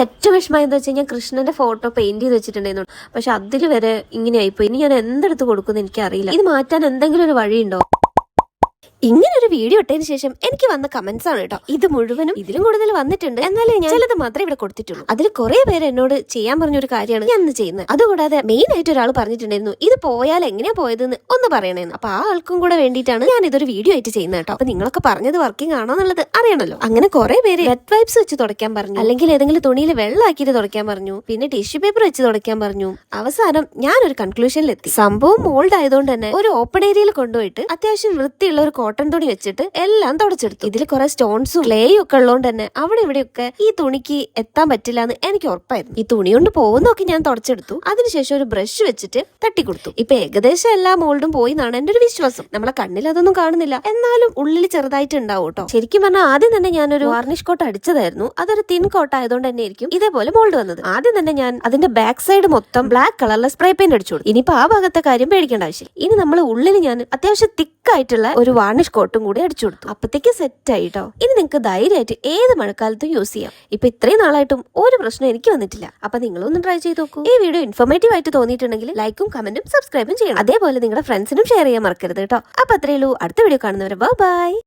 ഏറ്റവും വിഷമം എന്താ വെച്ച് കഴിഞ്ഞാൽ കൃഷ്ണന്റെ ഫോട്ടോ പെയിന്റ് ചെയ്ത് വെച്ചിട്ടുണ്ടായിരുന്നു. പക്ഷെ അതിൽ വരെ ഇങ്ങനെ ആയിപ്പോയി ഇനി ഞാൻ എന്തെടുത്ത് കൊടുക്കുന്നു എനിക്കറിയില്ല. ഇത് മാറ്റാൻ എന്തെങ്കിലും ഒരു വഴിയുണ്ടോ? ഇങ്ങനെ ഒരു വീഡിയോ ഇട്ടതിന് ശേഷം എനിക്ക് വന്ന കമന്റ്സ് ആണ് കേട്ടോ. ഇത് മുഴുവനും ഇതിലും കൂടുതൽ വന്നിട്ടുണ്ട്. എന്നാലേ ഞാൻ ചിലത് മാത്രമേ ഇവിടെ കൊടുത്തിട്ടുള്ളൂ. അതിൽ കുറെ പേര് എന്നോട് ചെയ്യാൻ പറഞ്ഞ ഒരു കാര്യമാണ് ഞാൻ ചെയ്യുന്നത്. അതുകൂടാതെ മെയിൻ ആയിട്ട് ഒരാൾ പറഞ്ഞിട്ടുണ്ടായിരുന്നു ഇത് പോയാൽ എങ്ങനെയാ പോയതെന്ന് ഒന്ന് പറയണേന്ന്. അപ്പൊ ആ ആൾക്കും കൂടെ വേണ്ടിയിട്ടാണ് ഞാൻ ഇതൊരു വീഡിയോ ആയിട്ട് ചെയ്യുന്നത് കേട്ടോ. അപ്പൊ നിങ്ങളൊക്കെ പറഞ്ഞത് വർക്കിംഗ് ആണോ എന്നുള്ളത് അറിയണല്ലോ. അങ്ങനെ കുറെ പേര് വെറ്റ് വൈപ്സ് വെച്ച് തുടയ്ക്കാൻ പറഞ്ഞു. അല്ലെങ്കിൽ ഏതെങ്കിലും തുണിയിൽ വെള്ളമാക്കിയിട്ട് തുടയ്ക്കാൻ പറഞ്ഞു. പിന്നെ ടിഷ്യൂ പേപ്പർ വെച്ച് തുടയ്ക്കാൻ പറഞ്ഞു. അവസാനം ഞാൻ ഒരു കൺക്ലൂഷനിലെത്തി സംഭവം മോൾഡ് ആയതുകൊണ്ട് തന്നെ ഒരു ഓപ്പൺ ഏരിയയിൽ കൊണ്ടുപോയിട്ട് അത്യാവശ്യം വൃത്തിയുള്ള ഒരു കോട്ടൺ തുണി വെച്ചിട്ട് എല്ലാം തുടച്ചെടുത്തു. ഇതിൽ കുറെ സ്റ്റോൺസും ക്ലേയും ഒക്കെ ഉള്ളതുകൊണ്ട് തന്നെ അവിടെ ഇവിടെയൊക്കെ ഈ തുണിക്ക് എത്താൻ പറ്റില്ല എന്ന് എനിക്ക് ഉറപ്പായിരുന്നു. ഈ തുണി കൊണ്ട് പോകുന്നൊക്കെ ഞാൻ തുടച്ചെടുത്തു. അതിനുശേഷം ഒരു ബ്രഷ് വെച്ചിട്ട് തട്ടി കൊടുത്തു ഇപ്പൊ ഏകദേശം എല്ലാ മോൾഡും പോയി എന്നാണ് എന്റെ ഒരു വിശ്വാസം. നമ്മളെ കണ്ണിൽ അതൊന്നും കാണുന്നില്ല. എന്നാലും ഉള്ളിൽ ചെറുതായിട്ട് ഉണ്ടാവും കേട്ടോ. ശരിക്കും പറഞ്ഞാൽ ആദ്യം തന്നെ ഞാൻ ഒരു വാർണിഷ് കോട്ട് അടിച്ചതായിരുന്നു. അതൊരു തിൻ കോട്ട് ആയതുകൊണ്ട് തന്നെ ആയിരിക്കും ഇതേപോലെ മോൾഡ് വന്നത്. ആദ്യം തന്നെ ഞാൻ അതിന്റെ ബാക്ക് സൈഡ് മൊത്തം ബ്ലാക്ക് കളറിലെ സ്പ്രേ പെയിന്റ് അടിച്ചു കൊടുത്തു. ഇനിയിപ്പോ ആ ഭാഗത്തെ കാര്യം പേടിക്കേണ്ട ആവശ്യം ഇനി നമ്മൾ ഉള്ളിൽ ഞാൻ അത്യാവശ്യം തിക്കായിട്ടുള്ള ഒരു വാർണിഷ് കോട്ടും കൂടി അടിച്ചു കൊടുത്തു. അപ്പത്തേക്ക് സെറ്റ് ആയിട്ടോ ഇനി നിങ്ങൾക്ക് ധൈര്യമായിട്ട് ഏത് മഴക്കാലത്തും യൂസ് ചെയ്യാം. ഇപ്പൊ ഇത്രയും നാളായിട്ടും ഒരു പ്രശ്നം എനിക്ക് വന്നിട്ടില്ല. അപ്പൊ നിങ്ങളൊന്ന് ട്രൈ ചെയ്ത് നോക്കൂ. ഈ വീഡിയോ ഇൻഫോർമേറ്റീവ് ആയിട്ട് തോന്നിയിട്ടുണ്ടെങ്കിൽ ലൈക്കും കമന്റും സബ്സ്ക്രൈബും ചെയ്യണം. അതേപോലെ നിങ്ങളുടെ ഫ്രണ്ട്സിനും ഷെയർ ചെയ്യാൻ മറക്കരുത് കേട്ടോ അപ്പൊ അത്രയേ ഉള്ളൂ. അടുത്ത വീഡിയോ കാണുന്നവരെ ബൈ